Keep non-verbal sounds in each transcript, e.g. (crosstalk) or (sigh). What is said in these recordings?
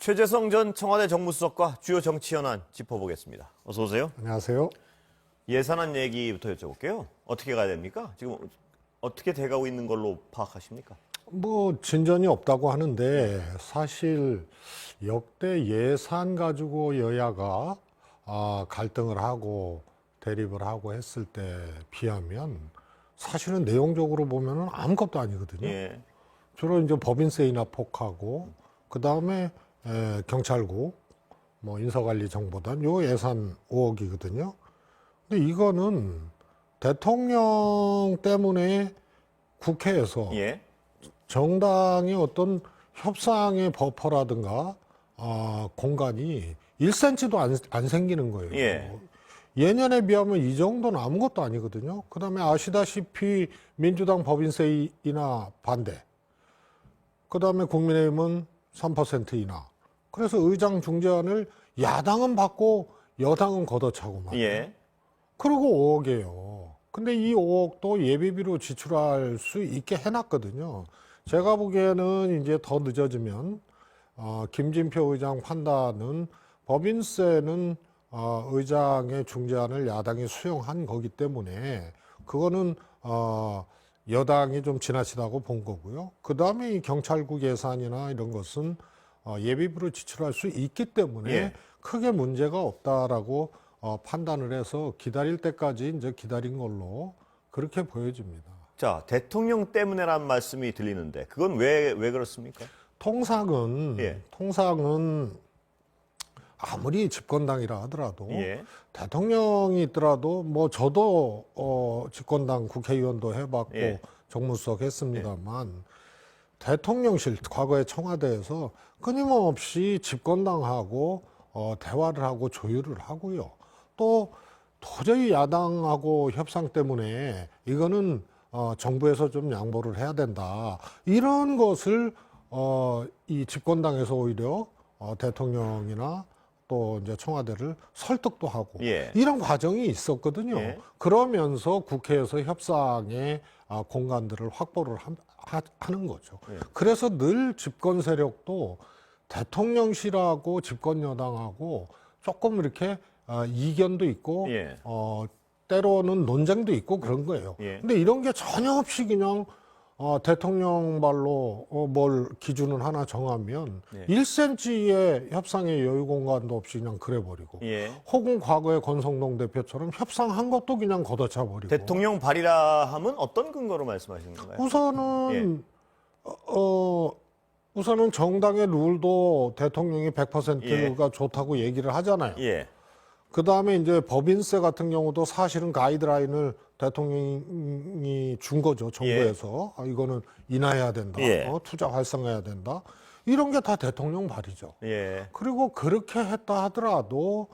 최재성 전 청와대 정무수석과 주요 정치 현안 짚어보겠습니다. 어서 오세요. 안녕하세요. 예산안 얘기부터 여쭤볼게요. 어떻게 가야 됩니까? 지금 어떻게 돼가고 있는 걸로 파악하십니까? 뭐 진전이 없다고 하는데 사실 역대 예산 가지고 여야가 아, 갈등을 하고 대립을 하고 했을 때 비하면 사실은 내용적으로 보면은 아무것도 아니거든요. 예. 주로 이제 법인세 인하 폭하고 그 다음에 경찰국 뭐 인사관리 정보단 요 예산 5억이거든요. 근데 이거는 대통령 때문에 국회에서 예. 정당의 어떤 협상의 버퍼라든가 아, 공간이 1cm도 안, 안 생기는 거예요. 예. 예년에 비하면 이 정도는 아무것도 아니거든요. 그 다음에 아시다시피 민주당 법인세 인하 반대. 그 다음에 국민의힘은 3% 인하. 그래서 의장 중재안을 야당은 받고 여당은 걷어차고 말이에요. 예. 그리고 5억이에요. 근데 이 5억도 예비비로 지출할 수 있게 해놨거든요. 제가 보기에는 이제 더 늦어지면 어, 김진표 의장 판단은 법인세는 어, 의장의 중재안을 야당이 수용한 거기 때문에 그거는 어, 여당이 좀 지나치다고 본 거고요. 그 다음에 이 경찰국 예산이나 이런 것은 어, 예비비로 지출할 수 있기 때문에 예. 크게 문제가 없다라고 어, 판단을 해서 기다릴 때까지 이제 기다린 걸로 그렇게 보여집니다. 자, 대통령 때문에란 말씀이 들리는데 그건 왜, 왜 그렇습니까? 통상은 예. 통상은 아무리 집권당이라 하더라도 예. 대통령이 있더라도 뭐 저도 어 집권당 국회의원도 해봤고 예. 정무수석 했습니다만 대통령실 과거에 청와대에서 끊임없이 집권당하고 어 대화를 하고 조율을 하고요. 또 도저히 야당하고 협상 때문에 이거는 어 정부에서 좀 양보를 해야 된다. 이런 것을 어 이 집권당에서 오히려 어 대통령이나 또 이제 청와대를 설득도 하고 예. 이런 과정이 있었거든요. 예. 그러면서 국회에서 협상의 아, 공간들을 확보를 함- 하, 하는 거죠. 예. 그래서 늘 집권 세력도 대통령실하고 집권 여당하고 조금 이렇게 아, 이견도 있고 예. 어, 때로는 논쟁도 있고 그런 거예요. 예. 근데 이런 게 전혀 없이 그냥 어, 대통령 발로 어, 뭘 기준을 하나 정하면 예. 1cm의 협상의 여유 공간도 없이 그냥 그래버리고 예. 혹은 과거에 권성동 대표처럼 협상한 것도 그냥 걷어차 버리고 대통령 발의라 하면 어떤 근거로 말씀하시는 건가요? 우선은 어, 어, 우선은 정당의 룰도 대통령이 100%가 좋다고 얘기를 하잖아요. 예. 그 다음에 이제 법인세 같은 경우도 사실은 가이드라인을 대통령이 준 거죠. 정부에서. 아, 이거는 인하해야 된다. 예. 어, 투자 활성화해야 된다. 이런 게 다 대통령 발이죠. 예. 그리고 그렇게 했다 하더라도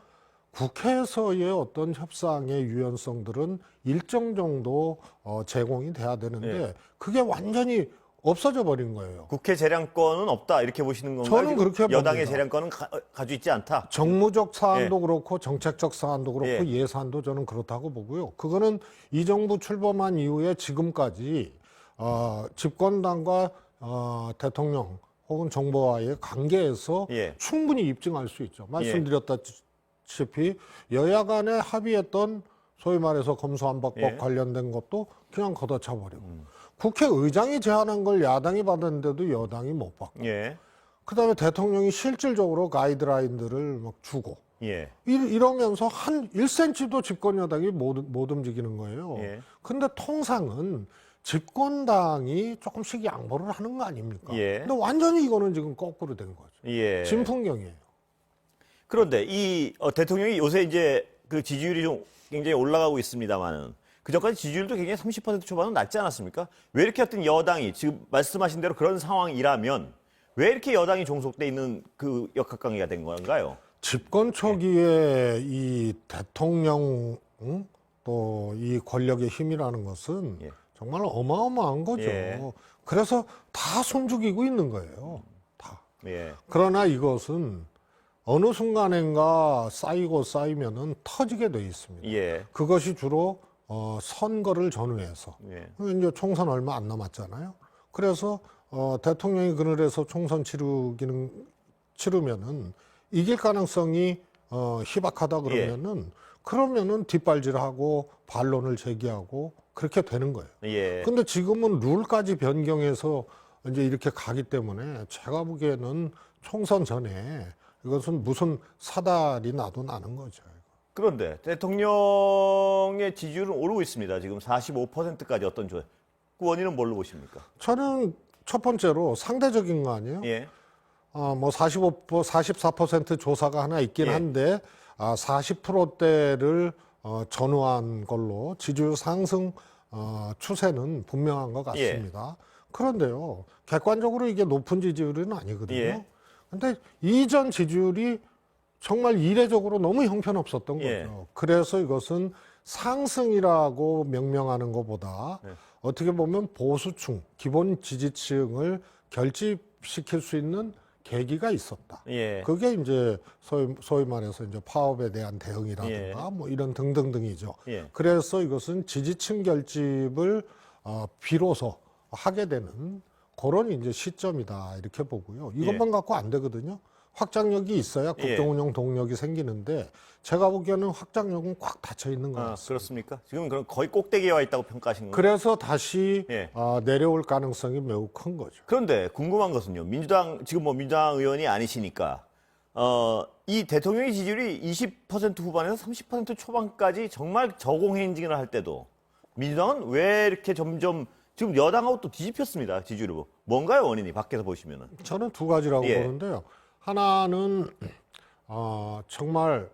국회에서의 어떤 협상의 유연성들은 일정 정도 어, 제공이 돼야 되는데 예. 그게 완전히 없어져 버린 거예요. 국회 재량권은 없다 이렇게 보시는 건가요? 저는 그렇게 여당의 봅니다. 재량권은 가, 가지고 있지 않다. 정무적 사안도 그렇고 정책적 사안도 그렇고 예. 예. 산도 저는 그렇다고 보고요. 그거는 이 정부 출범한 이후에 지금까지 어, 집권당과 어, 대통령 혹은 정부와의 관계에서 예. 충분히 입증할 수 있죠. 말씀드렸다시피 여야 간에 합의했던 소위 말해서 검수안박법 예. 관련된 것도 그냥 걷어차 버리고 국회의장이 제안한 걸 야당이 받았는데도 여당이 못 받고 예. 그다음에 대통령이 실질적으로 가이드라인들을 막 주고 예. 이- 이러면서 한 1cm도 집권 여당이 못, 못 움직이는 거예요. 예. 근데 통상은 집권당이 조금씩 양보를 하는 거 아닙니까? 예. 근데 완전히 이거는 지금 거꾸로 된 거죠. 예. 진풍경이에요. 그런데 이 어, 대통령이 요새 이제 그 지지율이 좀 굉장히 올라가고 있습니다만은 그 전까지 지지율도 굉장히 30% 초반은 낮지 않았습니까? 왜 이렇게 어떤 여당이 지금 말씀하신 대로 그런 상황이라면 왜 이렇게 여당이 종속돼 있는 그 역학관계가 된 건가요? 집권 초기에 이 대통령 또이 권력의 힘이라는 것은 예. 정말 어마어마한 거죠. 예. 그래서 다 숨죽이고 있는 거예요. 다. 예. 그러나 이것은 어느 순간인가 쌓이고 쌓이면은 터지게 돼 있습니다. 예. 그것이 주로 어, 선거를 전후해서 예. 이제 총선 얼마 안 남았잖아요. 그래서 어, 대통령이 그늘에서 총선 치르기는 치르면은 이길 가능성이 어, 희박하다 그러면은 그러면은 뒷발질하고 반론을 제기하고 그렇게 되는 거예요. 예. 근데 지금은 룰까지 변경해서 이제 이렇게 가기 때문에 제가 보기에는 총선 전에 이것은 무슨 사달이 나도 나는 거죠. 그런데 대통령의 지지율은 오르고 있습니다. 지금 45%까지 어떤 조? 그 원인은 뭘로 보십니까? 저는 첫 번째로 상대적인 거 아니에요? 예. 아, 뭐 45%, 44% 조사가 하나 있긴 예. 한데 아, 40%대를 어, 전후한 걸로 지지율 상승 어, 추세는 분명한 것 예. 같습니다. 그런데요, 객관적으로 이게 높은 지지율은 아니거든요. 예. 근데 이전 지지율이 정말 이례적으로 너무 형편없었던 예. 거죠. 그래서 이것은 상승이라고 명명하는 것보다 네. 어떻게 보면 보수층, 기본 지지층을 결집시킬 수 있는 계기가 있었다. 예. 그게 이제 소위, 소위 말해서 이제 파업에 대한 대응이라든가 뭐 이런 등등등이죠. 예. 그래서 이것은 지지층 결집을 어, 비로소 하게 되는 그런 이제 시점이다 이렇게 보고요. 이것만 갖고 안 되거든요. 확장력이 있어야 예. 국정운영 동력이 생기는데 제가 보기에는 확장력은 꽉 닫혀 있는 것 아, 같습니다. 그렇습니까? 지금 그럼 거의 꼭대기에 와 있다고 평가하신 거예요? 그래서 다시 예. 아, 내려올 가능성이 매우 큰 거죠. 그런데 궁금한 것은요. 민주당 지금 뭐 민주당 의원이 아니시니까 어, 이 대통령의 지지율이 20% 후반에서 30% 초반까지 정말 저공행진을 할 때도 민주당은 왜 이렇게 점점 지금 여당하고 또 뒤집혔습니다. 지지율이 뭔가요 원인이 밖에서 보시면은 저는 두 가지라고 예. 보는데요. 하나는 어, 정말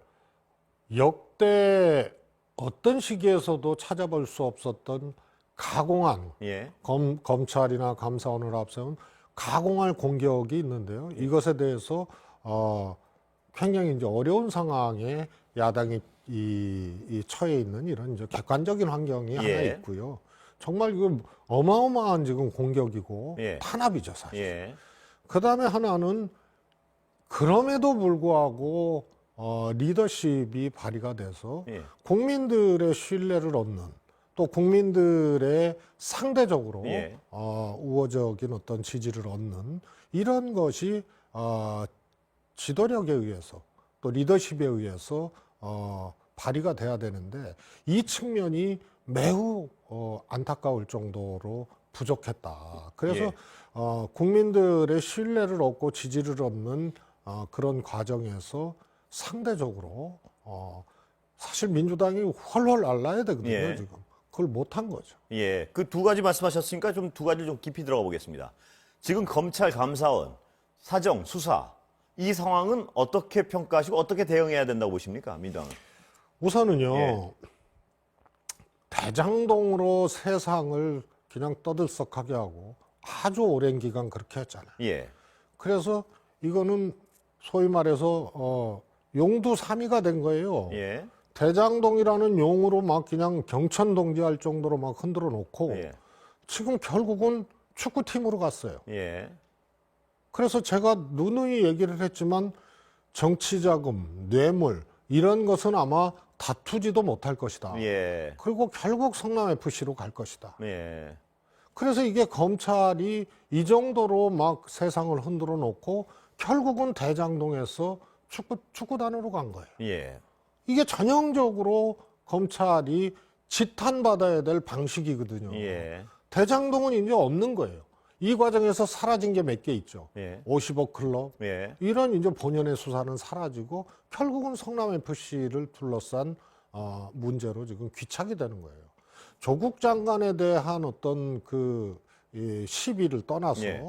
역대 어떤 시기에서도 찾아볼 수 없었던 가공한 예, 검, 검찰이나 감사원을 앞세운 가공할 공격이 있는데요. 이것에 대해서 어, 굉장히 이제 어려운 상황에 야당이 이, 이 처해 있는 이런 이제 객관적인 환경이 하나 예. 있고요. 정말 이거 어마어마한 지금 공격이고 예. 탄압이죠, 사실. 예, 그 다음에 하나는 그럼에도 불구하고 어, 리더십이 발휘가 돼서 예. 국민들의 신뢰를 얻는 또 국민들의 상대적으로 예. 어, 우호적인 어떤 지지를 얻는 이런 것이 어, 지도력에 의해서 또 리더십에 의해서 어, 발휘가 돼야 되는데 이 측면이 매우 어, 안타까울 정도로 부족했다. 그래서 예. 어, 국민들의 신뢰를 얻고 지지를 얻는 어, 그런 과정에서 상대적으로 어, 사실 민주당이 훨훨 날라야 되거든요. 예. 지금 그걸 못한 거죠. 예. 그 두 가지 말씀하셨으니까 좀 두 가지를 좀 깊이 들어가 보겠습니다. 지금 검찰 감사원 사정 수사 이 상황은 어떻게 평가하시고 어떻게 대응해야 된다고 보십니까 민주당은? 우선은요 예. 대장동으로 세상을 그냥 떠들썩하게 하고 아주 오랜 기간 그렇게 했잖아요. 예. 그래서 이거는 소위 말해서 어, 용두사미가 된 거예요. 예. 대장동이라는 용으로 막 그냥 경천동지할 정도로 막 흔들어 놓고 예. 지금 결국은 축구팀으로 갔어요. 예. 그래서 제가 누누이 얘기를 했지만 정치자금, 뇌물 이런 것은 아마 다투지도 못할 것이다. 예. 그리고 결국 성남 FC로 갈 것이다. 예. 그래서 이게 검찰이 이 정도로 막 세상을 흔들어 놓고 결국은 대장동에서 축구 축구단으로 간 거예요. 예. 이게 전형적으로 검찰이 지탄받아야 될 방식이거든요. 예. 대장동은 이제 없는 거예요. 이 과정에서 사라진 게 몇 개 있죠. 예. 50억 클럽, 예. 이런 이제 본연의 수사는 사라지고 결국은 성남 FC를 둘러싼 어, 문제로 지금 귀착이 되는 거예요. 조국 장관에 대한 어떤 그 이, 시비를 떠나서 예.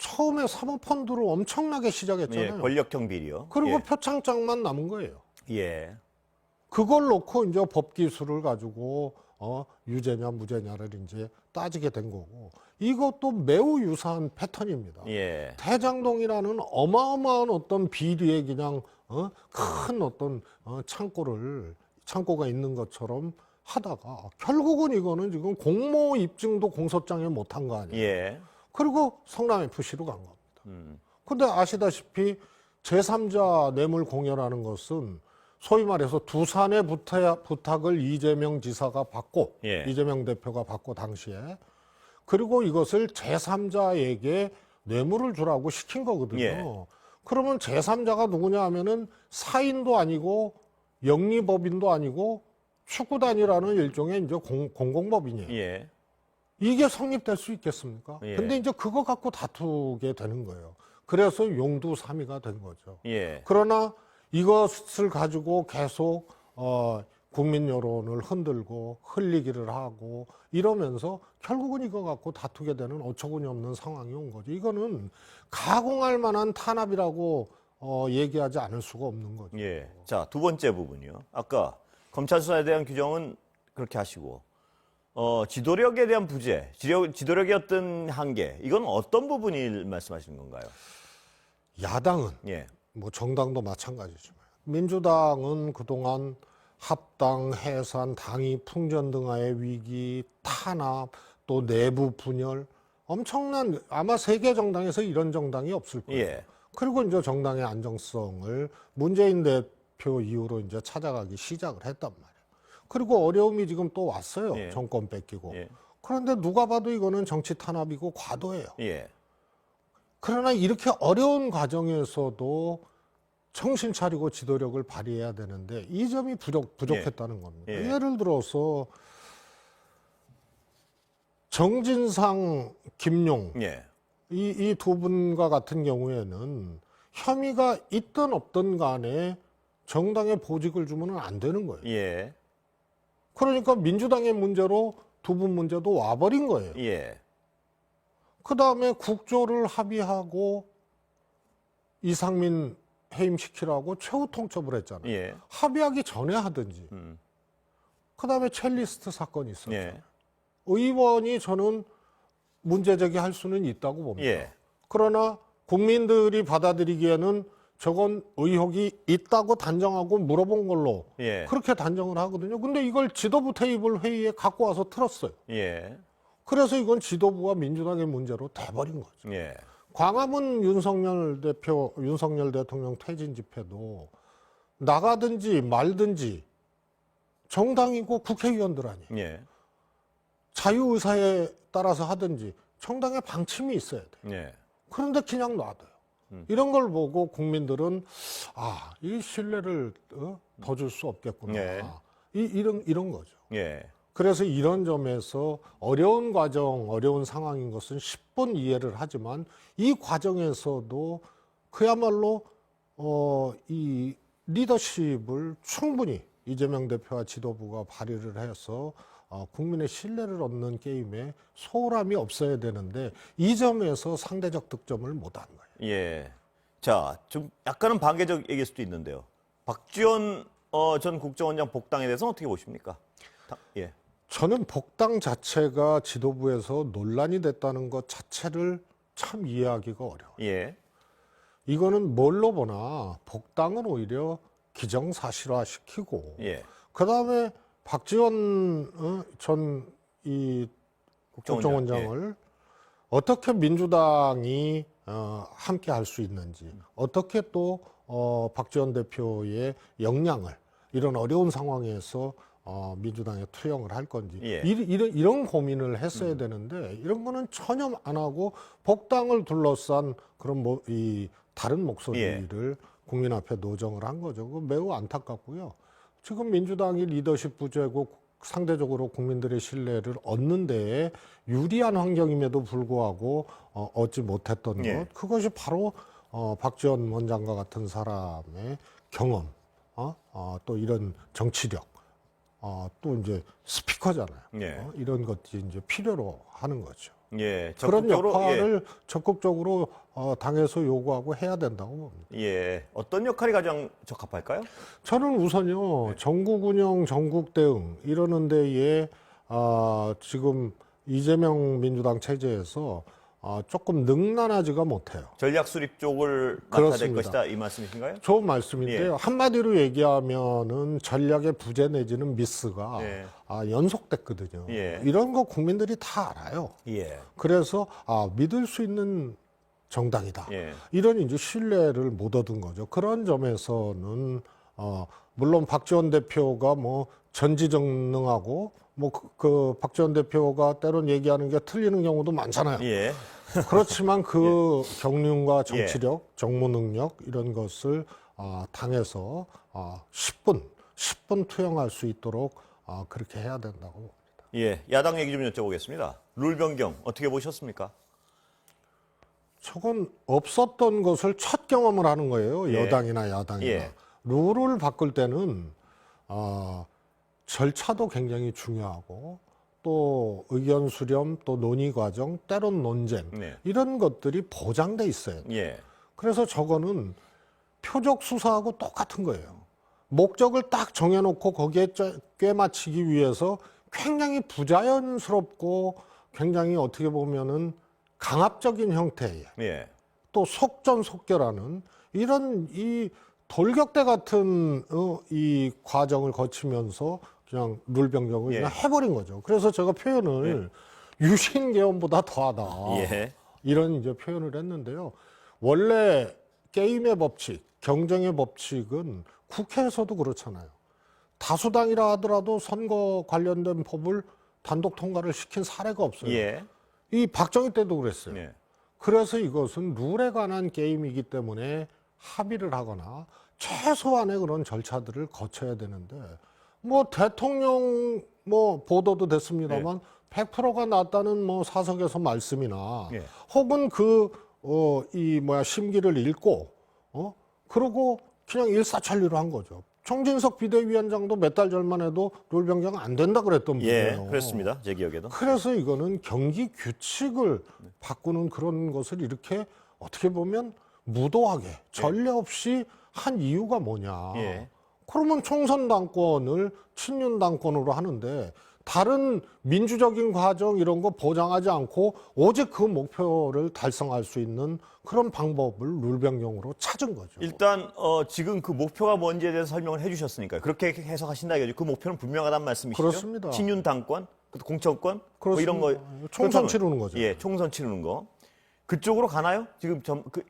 처음에 사모펀드로 엄청나게 예. 시작했잖아요. 권력형 비리요. 그리고 표창장만 남은 거예요. 예. 예. 그걸 놓고 이제 법 기술을 가지고 어, 유죄냐 무죄냐를 이제 따지게 된 거고 이것도 매우 유사한 패턴입니다. 예. 대장동이라는 어마어마한 어떤 비리에 그냥 어? 큰 어떤 어, 창고를 창고가 있는 것처럼 하다가 결국은 이거는 지금 공모 입증도 공소장에 못한 거 아니에요. 예. 그리고 성남 FC로 간 겁니다. 음. 근데 아시다시피 제3자 뇌물 공여라는 것은 소위 말해서 두산의 부탁, 부탁 을 이재명 지사가 받고 예. 이재명 대표가 받고 당시에 그리고 이것을 제3자에게 뇌물을 주라고 시킨 거거든요. 예. 그러면 제3자가 누구냐 하면은 사인도 아니고 영리법인도 아니고 축구단이라는 일종의 이제 공, 공공법인이에요. 예. 이게 성립될 수 있겠습니까? 예. 근데 이제 그거 갖고 다투게 되는 거예요. 그래서 용두사미가 된 거죠. 예. 그러나 이것을 가지고 계속 어, 국민 여론을 흔들고 흘리기를 하고 이러면서 결국은 이거 갖고 다투게 되는 어처구니 없는 상황이 온 거죠. 이거는 가공할 만한 탄압이라고 어, 얘기하지 않을 수가 없는 거죠. 예. 자, 두 번째 부분이요. 아까 검찰 수사에 대한 규정은 그렇게 하시고, 어, 지도력에 대한 부재, 지도력, 지도력의 어떤 한계, 이건 어떤 부분을 말씀하시는 건가요? 야당은 예. 뭐 정당도 마찬가지지만 민주당은 그동안 합당, 해산, 당이 풍전 등하의 위기, 탄압, 또 내부 분열 엄청난 아마 세계 정당에서 이런 정당이 없을 거예요. 예. 그리고 이제 정당의 안정성을 문재인 대표 이후로 이제 찾아가기 시작을 했단 말이에요. 그리고 어려움이 지금 또 왔어요. 예. 정권 뺏기고. 예. 그런데 누가 봐도 이거는 정치 탄압이고 과도해요. 예. 그러나 이렇게 어려운 과정에서도 정신 차리고 지도력을 발휘해야 되는데 이 점이 부족, 부족했다는 겁니다. 예. 예를 들어서 정진상, 김용 예. 이이두 분과 같은 경우에는 혐의가 있든 없든 간에 정당에 보직을 주면 안 되는 거예요. 예. 그러니까 민주당의 문제로 두분 문제도 와버린 거예요. 예. 그 다음에 국조를 합의하고 이상민 해임시키라고 최후 통첩을 했잖아요. 예. 합의하기 전에 하든지. 음. 그 다음에 첼리스트 사건이 있었죠. 예. 의원이 저는 문제 제기할 수는 있다고 봅니다. 예. 그러나 국민들이 받아들이기에는 저건 의혹이 있다고 단정하고 물어본 걸로 예. 그렇게 단정을 하거든요. 근데 이걸 지도부 테이블 회의에 갖고 와서 틀었어요. 예. 그래서 이건 지도부와 민주당의 문제로 돼버린 거죠. 예. 광화문 윤석열 대표, 윤석열 대통령 퇴진 집회도 나가든지 말든지 정당이고 국회의원들 아니에요. 예. 자유의사에 따라서 하든지 정당의 방침이 있어야 돼. 예. 그런데 그냥 놔둬요. 음. 이런 걸 보고 국민들은 아, 이 신뢰를 어? 더줄 수 없겠구나. 네. 이, 이런, 이런 거죠. 예. 그래서 이런 점에서 어려운 과정, 어려운 상황인 것은 10분 이해를 하지만 이 과정에서도 그야말로 어, 이 리더십을 충분히 이재명 대표와 지도부가 발휘를 해서 어, 국민의 신뢰를 얻는 게임에 소홀함이 없어야 되는데 이 점에서 상대적 득점을 못한 거예요. 예. 자, 좀 약간은 반개적 얘기일 수도 있는데요. 박지원 어, 전 국정원장 복당에 대해서는 어떻게 보십니까? 다- 예. 저는 복당 자체가 지도부에서 논란이 됐다는 것 자체를 참 이해하기가 어려워요. 예. 이거는 뭘로 보나 복당은 오히려 기정사실화 시키고 예. 그 다음에 박지원 어, 전이 국정원장, 국정원장을 어떻게 민주당이 어, 함께 할 수 있는지 어떻게 또 어, 박지원 대표의 역량을 이런 어려운 상황에서 어, 민주당에 투영을 할 건지 예. 이, 이런, 이런 고민을 했어야 되는데 이런 거는 전혀 안 하고 복당을 둘러싼 그런 뭐, 이 다른 목소리를 국민 앞에 노정을 한 거죠. 그거 매우 안타깝고요. 지금 민주당이 리더십 부재고 상대적으로 국민들의 신뢰를 얻는 데에 유리한 환경임에도 불구하고 어, 얻지 못했던 것 예. 그것이 바로 어, 박지원 원장과 같은 사람의 경험 어? 어, 또 이런 정치력 어, 또 이제 스피커잖아요. 예. 어, 이런 것들이 이제 필요로 하는 거죠. 예. 그런 적극적으로, 역할을 적극적으로 어, 당에서 요구하고 해야 된다고 봅니다. 예. 예. 어떤 역할이 가장 적합할까요? 저는 우선요 전국 운영, 전국 대응 이러는 데에 아, 지금 이재명 민주당 체제에서 아, 조금 능란하지가 못해요. 전략 수립 쪽을 맡아야 될. 것이다 이 말씀이신가요? 좋은 말씀인데요. 한마디로 얘기하면은 전략의 부재 내지는 미스가 예. 아, 연속됐거든요. 예. 이런 거 국민들이 다 알아요. 예. 그래서 아, 믿을 수 있는 정당이다. 예. 이런 이제 신뢰를 못 얻은 거죠. 그런 점에서는 어, 물론 박지원 대표가 뭐 전지전능하고 뭐그 박지원 대표가 때론 얘기하는 게 틀리는 경우도 많잖아요. 예. (laughs) 그렇지만 그 경륜과 정치력, 정무 능력 이런 것을 아, 당해서 아, 10분, 10분 투영할 수 있도록 아, 그렇게 해야 된다고 봅니다. 예. 야당 얘기 좀 여쭤보겠습니다. 룰 변경 어떻게 보셨습니까? 저건 없었던 것을 첫 경험을 하는 거예요. 예. 여당이나 야당이나. 예. 룰을 바꿀 때는 아, 절차도 굉장히 중요하고 또 의견 수렴, 또 논의 과정, 때론 논쟁 네. 이런 것들이 보장돼 있어요. 예. 그래서 저거는 표적 수사하고 똑같은 거예요. 목적을 딱 정해놓고 거기에 쪄- 꿰맞추기 위해서 굉장히 부자연스럽고 굉장히 어떻게 보면은 강압적인 형태의 예. 또 속전속결하는 이런 이 돌격대 같은 어, 이 과정을 거치면서 그냥 룰 변경을 예. 그냥 해버린 거죠. 그래서 제가 표현을 유신 개헌보다 더하다. 예. 이런 이제 표현을 했는데요. 원래 게임의 법칙, 경쟁의 법칙은 국회에서도 그렇잖아요. 다수당이라 하더라도 선거 관련된 법을 단독 통과를 시킨 사례가 없어요. 예. 이 박정희 때도 그랬어요. 예. 그래서 이것은 룰에 관한 게임이기 때문에 합의를 하거나 최소한의 그런 절차들을 거쳐야 되는데 뭐 대통령 뭐 보도도 됐습니다만 100%가 났다는 뭐 사석에서 말씀이나 예. 혹은 그 어 이 뭐야 심기를 읽고 어 그러고 그냥 일사천리로 한 거죠. 정진석 비대위원장도 몇 달 전만 해도 룰 변경 안 된다 그랬던 예. 분이에요. 그렇습니다. 제 기억에도. 그래서 이거는 경기 규칙을 바꾸는 그런 것을 이렇게 어떻게 보면 무도하게 전례 없이 한 이유가 뭐냐. 예. 그러면 총선 당권을 친윤 당권으로 하는데 다른 민주적인 과정 이런 거 보장하지 않고 오직 그 목표를 달성할 수 있는 그런 방법을 룰 변경으로 찾은 거죠. 일단 어, 지금 그 목표가 뭔지에 대해서 설명을 해주셨으니까요. 그렇게 해석하신다 이거죠. 그 목표는 분명하다는 말씀이시죠? 그렇습니다. 친윤 당권, 그 공천권, 뭐 이런 거. 총선 그렇다면- 치르는 거죠. 예, 총선 치르는 거. 그쪽으로 가나요? 지금 점, 그,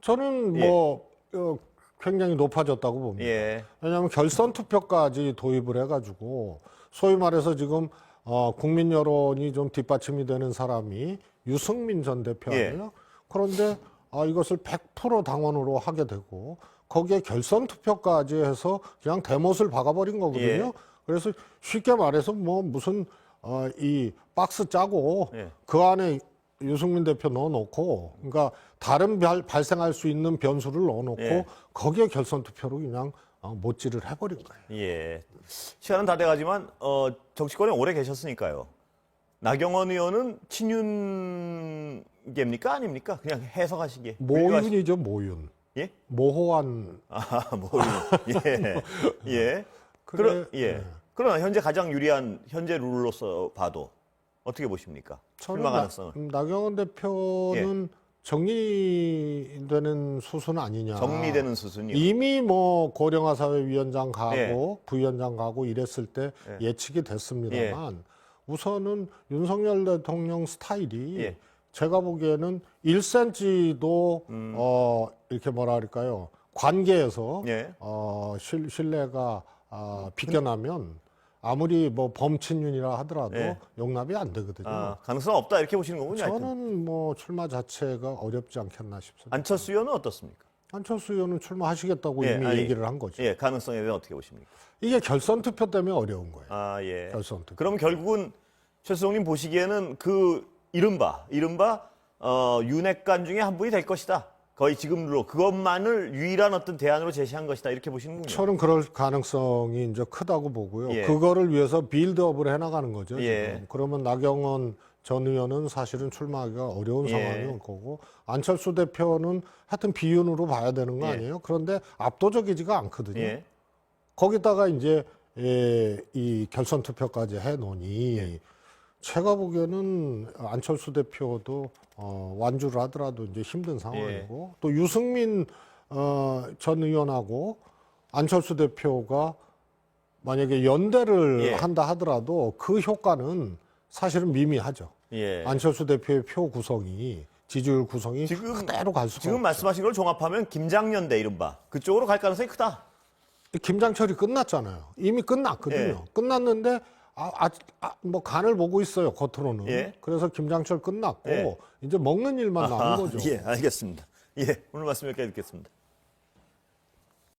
저는 뭐 어, 굉장히 높아졌다고 봅니다. 예, 왜냐하면 결선 투표까지 도입을 해가지고 소위 말해서 지금 어, 국민 여론이 좀 뒷받침이 되는 사람이 유승민 전 대표 예. 아니에요? 그런데 아, 이것을 100% 당원으로 하게 되고 거기에 결선 투표까지 해서 그냥 대못을 박아버린 거거든요. 예. 그래서 쉽게 말해서 뭐 무슨 어, 이 박스 짜고 예. 그 안에 유승민 대표 넣어놓고 그러니까 다른 발, 발생할 수 있는 변수를 넣어놓고 예. 거기에 결선 투표로 그냥 어, 못질을 해버린 거예요. 예. 시간은 다 돼가지만 어, 정치권에 오래 계셨으니까요. 나경원 의원은 친윤계입니까 아닙니까? 그냥 해석하시기에. 모윤이죠 모윤. 예? 모호한 아, 모윤. 예. (laughs) 예. 그래, 그러, 예. 네. 그러나 현재 가장 유리한 현재 룰로서 봐도 어떻게 보십니까? 저는 출마 나, 가능성은 음, 나경원 대표는 정리되는 수순 아니냐. 정리되는 수순이요. 이미 뭐 고령화 사회 위원장 가고 예. 부위원장 가고 이랬을 때 예. 예측이 됐습니다만 우선은 윤석열 대통령 스타일이 예. 제가 보기에는 1cm도 음. 어 이렇게 뭐라 할까요 관계에서 예. 어 신, 신뢰가 아, 비껴나면 아무리 뭐 범친윤이라 하더라도 예. 용납이 안 되거든요. 아, 가능성 없다 이렇게 보시는 거군요. 하여튼. 저는 뭐 출마 자체가 어렵지 않겠나 싶습니다. 안철수 의원은 어떻습니까? 안철수 의원은 출마하시겠다고 예, 이미 아니, 얘기를 한 거죠. 예, 가능성에 대해 어떻게 보십니까? 이게 결선 투표 때문에 어려운 거예요. 아, 예. 결선 투표. 그럼 결국은 최수성님 보시기에는 그 이른바 이른바 어, 윤핵관 중에 한 분이 될 것이다. 거의 지금으로 그것만을 유일한 어떤 대안으로 제시한 것이다 이렇게 보시는군요. 저는 그럴 가능성이 이제 크다고 보고요. 예. 그거를 위해서 빌드업을 해나가는 거죠. 예. 지금. 그러면 나경원 전 의원은 사실은 출마하기가 어려운 예. 상황이 올 거고 안철수 대표는 하여튼 비윤으로 봐야 되는 거 예. 아니에요? 그런데 압도적이지가 않거든요. 예. 거기다가 이제 예, 이 결선 투표까지 해놓으니 예. 제가 보기에는 안철수 대표도 어, 완주를 하더라도 이제 힘든 상황이고 예. 또 유승민 어, 전 의원하고 안철수 대표가 만약에 연대를 예. 한다 하더라도 그 효과는 사실은 미미하죠. 예. 안철수 대표의 표 구성이 지지율 구성이 지금- 그대로 갈 수가 지금 없죠. 말씀하신 걸 종합하면 김장년대 이른바 그쪽으로 갈 가능성이 크다. 김장철이 끝났잖아요. 이미 끝났거든요. 예. 끝났는데 아, 아, 아, 뭐 간을 보고 있어요 겉으로는. 예. 그래서 김장철 끝났고 예. 이제 먹는 일만 남은 아, 거죠. 예, 알겠습니다. 예, 오늘 말씀 여기까지 듣겠습니다.